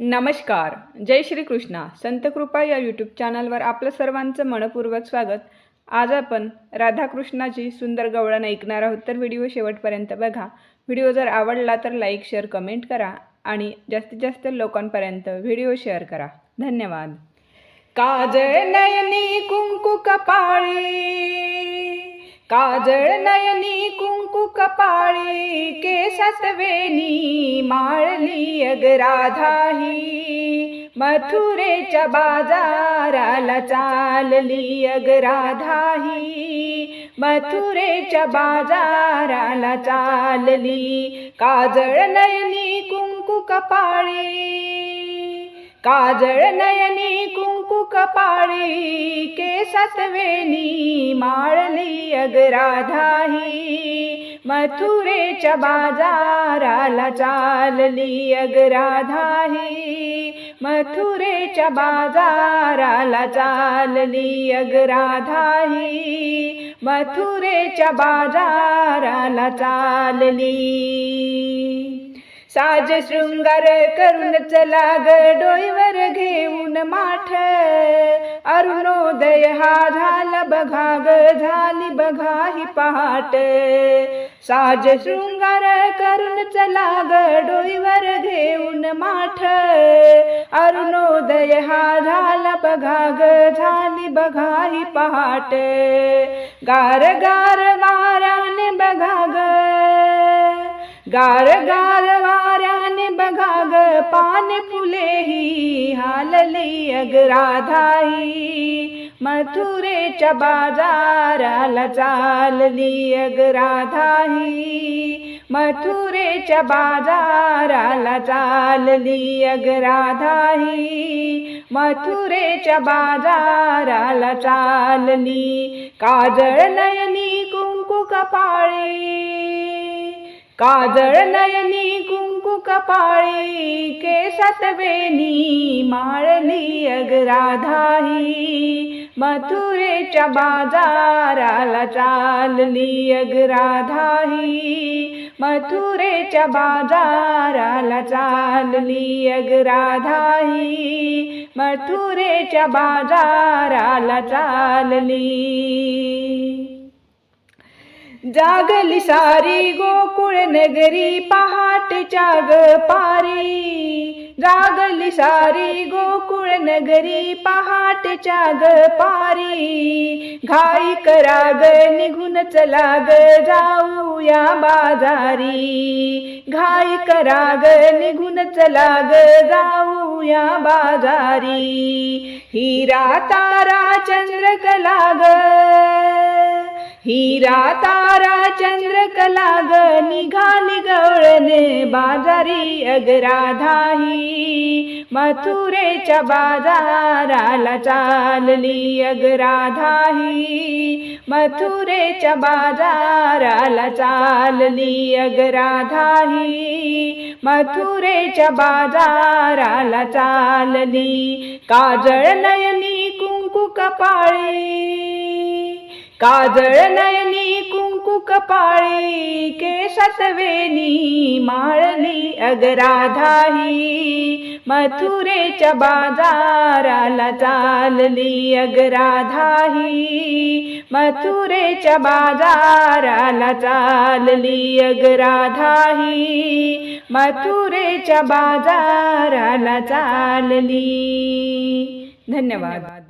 नमस्कार. जय श्री कृष्णा. संत कृपा या यूट्यूब चॅनलवर आपलं सर्वांचं मनपूर्वक स्वागत. आज आपण राधाकृष्णाची सुंदर गवळण ऐकणार आहोत. तर व्हिडिओ शेवटपर्यंत बघा. व्हिडिओ जर आवडला तर लाईक शेअर कमेंट करा आणि जास्तीत जास्त लोकांपर्यंत व्हिडिओ शेअर करा. धन्यवाद. काजळ नयनी कुंकू कपाळी. काजळ नयनी कुंकू कपाळी केसात वेणी माळली अगराधाही मथुरेच्या बाजाराला चालली अगराधाही मथुरेच्या बाजाराला चालली काजळ नयनी कुंकू कपाळी. काजळ नयनी कुंकू कपाळी केसात वेणी माळली अगराधाही मथुरेच्या बाजाराला चालली अगराधाही मथुरेच्या बाजाराला चालली अगराधाही मथुरेच्या बाजाराला चालली. साज शृंगार करून चला ग डोईवर घेऊन माठ. अरुणोदय हा झाला बघा ग झाली बघा ही पहाट. साज शृंगार करून चला ग डोईवर घेऊन माठ. अरुणोदय हा झाला बघा ग झाली बघा ही पहाट. गार गार वाराने बघा ग. गार गार वाऱ्याने पान फुले ही हालली अगराधाई मथुरेच्या बाजाराला चालली अगराधाई मथुरेच्या बाजाराला चालली अगराधाई मथुरेच्या बाजाराला चालली काजळ नयनी कुंकू कपाळी. काजळ नयनी कुंकू कपाळी केसात वेणी माळली अगराधाही. मथुरेच्या बाजाराला चालली अगराधाही. मथुरेच्या बाजाराला चालली अगराधाही. मथुरेच्या बाजाराला चालली. जागली सारी गोकुळ नगरी पहाटच्या ग पारी. जागली सारी गोकुळ नगरी पहाटच्या ग पारी. घाई करा ग निघून चला ग जाऊया बाजारी. घाई करा ग निघून चला ग जाऊया बाजारी. हिरा तारा चंद्रकला ग. हिरा तारा चंद्रकला ग निघाली गवळणे बाजारी अगराधाही मथुरेच्या बाजाराला चालली अगराधाही मथुरेच्या बाजाराला चालली अगराधाही मथुरेच्या बाजाराला चालली काजळ नयनी कुंकू कपाळी. काजळ नयनी कुंकू कपाळी केसात वेणी माळली अगराधाही मथुरेच्या बाजाराला चालली अगराधाही मथुरेच्या बाजाराला चालली अगराधाही मथुरेच्या बाजाराला चालली. धन्यवाद.